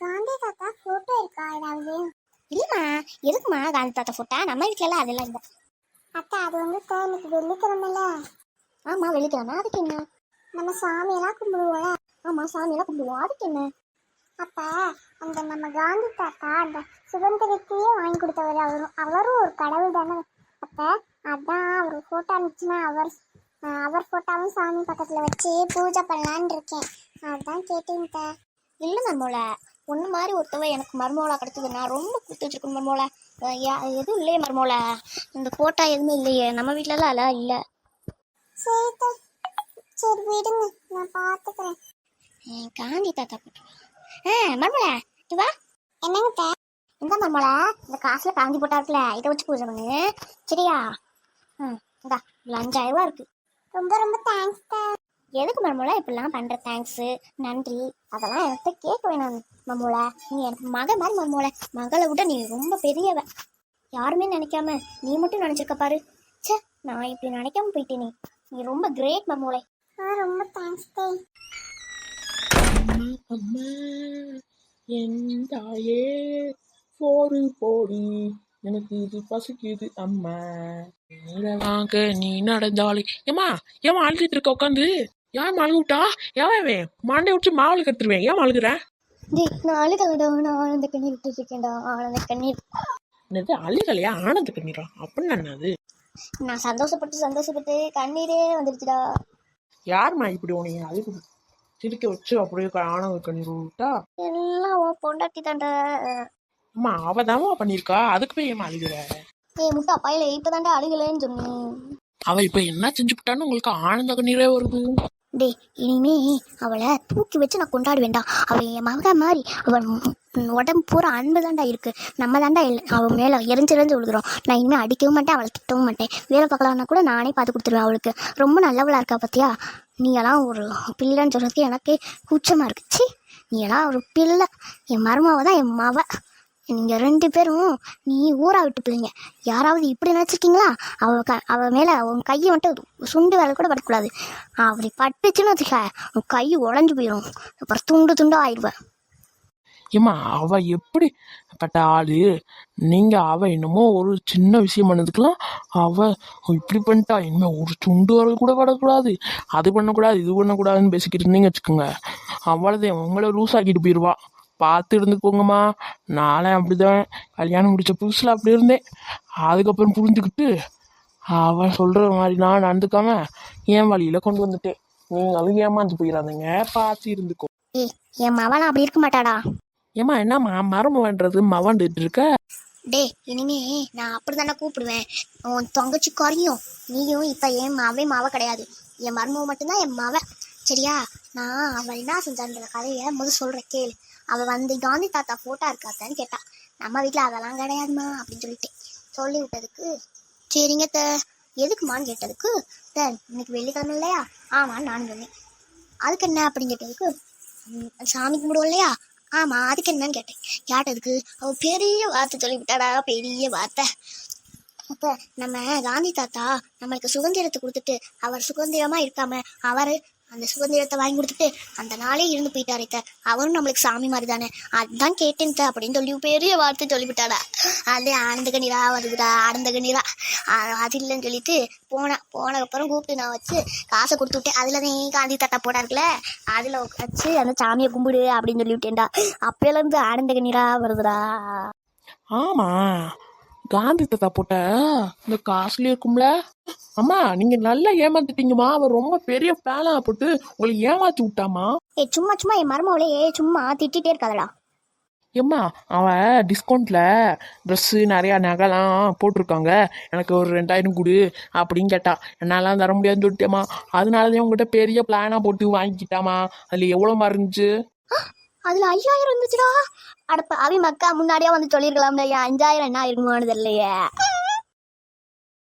காந்தி தாத்தா போட்டோ இருக்கா? ஏதாவது? இல்லைம்மா எதுக்குமா காந்தி தாத்தா ஃபோட்டா நம்ம வீட்டிலலாம் அதெல்லாம் இல்லை. அத்தை அது வந்து இன்னைக்கு வெள்ளிக்கிழமைல. ஆமாம் வெள்ளிக்கிழமை. அதுக்கு என்ன? நம்ம சாமியெல்லாம் கும்பிடுவோம்ல. ஆமாம் சாமியெல்லாம் கும்பிடுவோம். அதுக்கு என்ன? அப்ப அந்த நம்ம காந்தி தாத்தா அந்த சுதந்திரத்தையே வாங்கி கொடுத்தவர் அவரும் அவரும் ஒரு கடவுள் தானே. அப்ப அதான் அவர் போட்டோ இருந்துச்சுன்னா அவர் அவர் போட்டோவும் சாமி பக்கத்துல வச்சு பூஜை பண்ணலான்னு இருக்கேன். அதான் கேட்டேன். இல்லை மர்மோல ஒன்று மாதிரி ஒருத்தவ எனக்கு மர்மோலா கிடைச்சது. நான் ரொம்ப கொடுத்து வச்சிருக்கேன் மர்மோல எதுவும் இல்லையே மர்மோல இந்த ஃபோட்டோ எதுவுமே இல்லையே. நம்ம வீட்டிலலாம் அதெல்லாம் இல்லை. சரி. சரி விடுங்க. நான் பாத்துக்கிறேன். காந்தி தாத்தா ஃபோட்டோ ஆ மர்மோல இது வா. என்னங்க? இந்த மர்மோல இந்த காசுல காந்தி போட்டா இருக்குல்ல இதை வச்சு பூஜை பண்ணு. சரியா? ம் இந்தா இதில் அஞ்சாயிரம் ரூபா இருக்கு. ரொம்ப ரொம்ப தேங்க்ஸ் எதுக்கு மர்மூலா இப்படிலாம் பண்ணுற தேங்க்ஸு நன்றி. அதெல்லாம் என்கிட்ட கேட்க வேணாம் மர்மூலா நீ எனக்கு மக மாதிரி மர்மோல மகளை விட நீ ரொம்ப பெரியவ. யாருமே நினைக்காம நீ மட்டும் நினச்சிருக்க பாரு. ச்சே நான் இப்படி நினைக்காம போயிட்டேனே. நீ ரொம்ப கிரேட் மர்மூலை ஆ ரொம்ப தேங்க்ஸ் தே. அம்மா அம்மா என் தாயே சோறு போடி. எனக்கு இது பசிக்குது அம்மா. வாங்க நீ நடந்தாலே. ஏமா ஏமா அழுதுட்டு இருக்க உட்காந்து? ஏன் அழுகு விட்டா? ஏன் மண்டை விட்டு மாவுளு கத்துருவேன். ஏன் அழுகுற டேய் நான் அழுகலடா நான் ஆனந்த கண்ணீர் விட்டு இருக்கேன்டா ஆனந்த கண்ணீர். என்னது அழுகலையா? ஆனந்த கண்ணீரா? அப்படின்னு என்னது? நான் சந்தோஷப்பட்டு சந்தோஷப்பட்டு கண்ணீரே வந்துடுச்சுடா யாரும்மா இப்படி உனைய அழுகு சிரிக்க வச்சு அப்படியே ஆனந்த கண்ணீர் விட்டா? எல்லாம் உன் பொண்டாட்டி தாண்டா அம்மா அவ பண்ணியிருக்கா? அதுக்கு போய் ஏமா அழுகுற? ஏய் முட்டா பையில இப்பதான்டா அழுகலைன்னு சொன்னேன். அவ இப்ப என்ன செஞ்சு விட்டான்னு உங்களுக்கு ஆனந்த கண்ணீரே வருது. டேய் இனிமே அவளை தூக்கி வச்சு நான் கொண்டாடுவேன்டா. அவள் என் மக மாதிரி அவள் உடம்பு பூரா அன்பு தாண்டா இருக்கு. நம்ம தாண்டா இல்லை அவள் மேலே எரிஞ்சு எரிஞ்சு விழுகிறோம். நான் இனிமேல் அடிக்கவும் மாட்டேன் அவளை திட்டவும் மாட்டேன். வேலை பார்க்கலான்னா கூட நானே பார்த்து கொடுத்துருவேன் அவளுக்கு. ரொம்ப நல்லவளாக இருக்கா பார்த்தியா நீ எல்லாம் ஒரு பிள்ளைன்னு சொல்கிறதுக்கு எனக்கே கூச்சமாக இருக்கு. நீ எல்லாம் ஒரு பிள்ளை. என் மருமாவை தான் என் மவ. நீங்கள் ரெண்டு பேரும் நீ ஊரா விட்டு பிள்ளைங்க யாராவது இப்படி நினச்சிருக்கீங்களா? அவ க அவ மேலே உன் கையை மட்டும் சுண்டு வேலை கூட படக்கூடாது. அப்படி பட்டுச்சுன்னு வச்சுக்க உன் கை உடஞ்சி போயிடும். அப்புறம் துண்டு துண்டாக ஆயிடுவேன் ஏம்மா அவ எப்படி பட்ட ஆள்? நீங்கள் அவ என்னமோ ஒரு சின்ன விஷயம் பண்ணதுக்கெல்லாம் அவ இப்படி பண்ணிட்டா இனிமேல் ஒரு துண்டு வரல் கூட படக்கூடாது. அது பண்ணக்கூடாது இது பண்ணக்கூடாதுன்னு பேசிக்கிட்டு இருந்தீங்க வச்சுக்கோங்க. அவ்வளோதான் உங்களை லூஸ் ஆக்கிட்டு போயிடுவா பார்த்து இருந்துக்கோங்கம்மா நானே அப்படிதான் கல்யாணம் முடிச்ச புதுசில் அப்படி இருந்தேன். அதுக்கப்புறம் புரிஞ்சுக்கிட்டு அவன் சொல்கிற மாதிரி நான் நடந்துக்காம என் வழியில் கொண்டு வந்துட்டேன். நீங்களும் ஏமாந்து போயிடாதீங்க பார்த்து இருந்துக்கோ என் மவனா அப்படி இருக்க மாட்டாடா? ஏம்மா என்னம்மா மரமன்றது மவண்டுட்டு இருக்க? டே இனிமே நான் அப்படி தானே கூப்பிடுவேன். உன் தொங்கச்சி குறையும் நீயும் இப்போ என் மாவே மாவ கிடையாது. என் மருமவ மட்டும்தான் என் மாவ. சரியா? நான் அவள் என்ன செஞ்சான்ற கதையை முதல் சொல்கிறேன் கேளு. அவள் வந்து காந்தி தாத்தா ஃபோட்டோ இருக்காத்தான்னு கேட்டா நம்ம வீட்டில் அதெல்லாம் கிடையாதுமா அப்படின்னு சொல்லிட்டேன் சொல்லி விட்டதுக்கு சரிங்க த எதுக்குமான்னு கேட்டதுக்கு த இன்னைக்கு வெள்ளிக்கிழமை இல்லையா? ஆமான்னு நான் சொன்னேன். அதுக்கு என்ன? அப்படின்னு கேட்டதுக்கு சாமி கும்பிடுவோம் இல்லையா? ஆமாம் அதுக்கு என்னன்னு கேட்டேன். கேட்டதுக்கு அவள் பெரிய வார்த்தை சொல்லிவிட்டாடா பெரிய வார்த்தை. அப்போ நம்ம காந்தி தாத்தா நம்மளுக்கு சுதந்திரத்தை கொடுத்துட்டு அவர் சுதந்திரமாக இருக்காம அவர் அந்த சுதந்திரத்தை வாங்கி கொடுத்துட்டு அந்த நாளே இருந்து போயிட்டாரு த அவரும் நம்மளுக்கு சாமி மாதிரி தானே அதான் கேட்டேன் அப்படின்னு சொல்லி பெரிய வார்த்தை சொல்லிவிட்டாடா அதே ஆனந்த கண்ணீரா வருதுடா ஆனந்த கண்ணீரா. அது இல்லைன்னு சொல்லிட்டு போனேன் போனதுக்கப்புறம் கூப்பிட்டு நான் வச்சு காசை கொடுத்து விட்டேன் அதில் தான் காந்தி தாத்தா போட்டா இருக்குல்ல? அதில் வச்சு அந்த சாமியை கும்பிடு அப்படின்னு சொல்லி விட்டேன்டா அப்பையிலேருந்து ஆனந்த கண்ணீரா வருதுடா. ஆமா. காந்தி தாத்தா போட்ட. இந்த காசுல இருக்கும்ல? அம்மா நீங்க நல்லா ஏமாத்திட்டீங்கம்மா. அவன் ரொம்ப பெரிய பேனா போட்டு உங்களை ஏமாத்தி விட்டாமா ஏய் சும்மா சும்மா. என் மருமவளே சும்மா திட்டிகிட்டே இருக்காதடா. ஏம்மா அவன் டிஸ்கவுண்ட்ல ட்ரெஸ்ஸு நிறையா நகைலாம் போட்டிருக்காங்க. எனக்கு ஒரு ரெண்டாயிரம் கொடு அப்படின்னு கேட்டா என்னாலாம் தர முடியாதுன்னு சொல்லிட்டேம்மா. அதனால தான் உங்ககிட்ட பெரிய பிளானா போட்டு வாங்கிக்கிட்டாமா அதுல எவ்வளோ இருந்துச்சு? அதில் ஐயாயிரம் இருந்துச்சுடா. அடப்ப அவி மக்கா முன்னாடியே வந்து சொல்லியிருக்கலாம்ல ஐயா அஞ்சாயிரம் என்ன இருக்குமானது இல்லையே